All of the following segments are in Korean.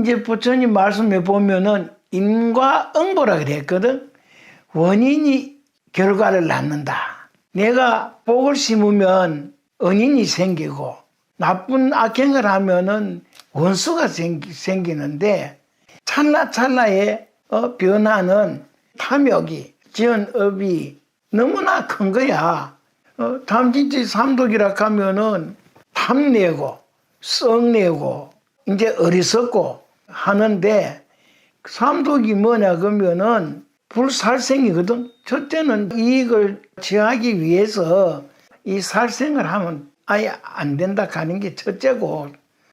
이제 부처님 말씀에 보면은 인과 응보라 그랬거든. 원인이 결과를 낳는다. 내가 복을 심으면 은인이 생기고 나쁜 악행을 하면은 원수가 생기, 생기는데 찰나찰나의 어, 변화는 탐욕이 지연업이 너무나 큰 거야. 어, 탐진치 삼독이라 하면은 탐내고 썩내고 이제 어리석고 하는데 삼독이 뭐냐 그러면은 불살생이거든. 첫째는 이익을 취하기 위해서 이 살생을 하면 아예 안 된다 하는 게 첫째고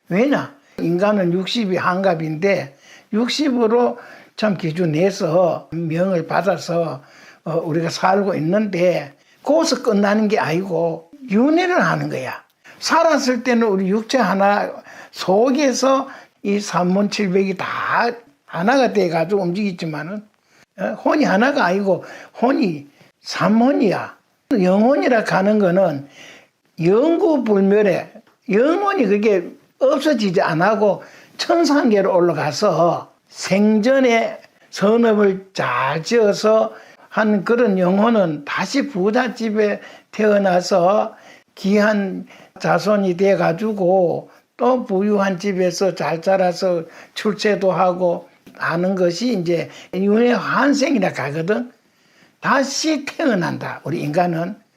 왜냐 인간은 60이 한갑인데 60으로 참 기준해서 명을 받아서 어, 우리가 살고 있는데 거기서 끝나는 게 아니고 윤회를 하는 거야. 살았을 때는 우리 육체 하나 속에서 이 삼문칠백이 다 하나가 돼 가지고 움직이지만은 어, 혼이 하나가 아니고 혼이 삼혼이야. 영혼이라 하는 거는 영구불멸에 영혼이 그게 없어지지 않고 천상계로 올라가서 생전에 선업을 잘 지어서 한 그런 영혼은 다시 부잣집에 태어나서 귀한 자손이 돼 가지고 또 부유한 집에서 잘 자라서 출세도 하고 하는 것이 이제 윤회 환생이라 가거든. 다시 태어난다. 우리 인간은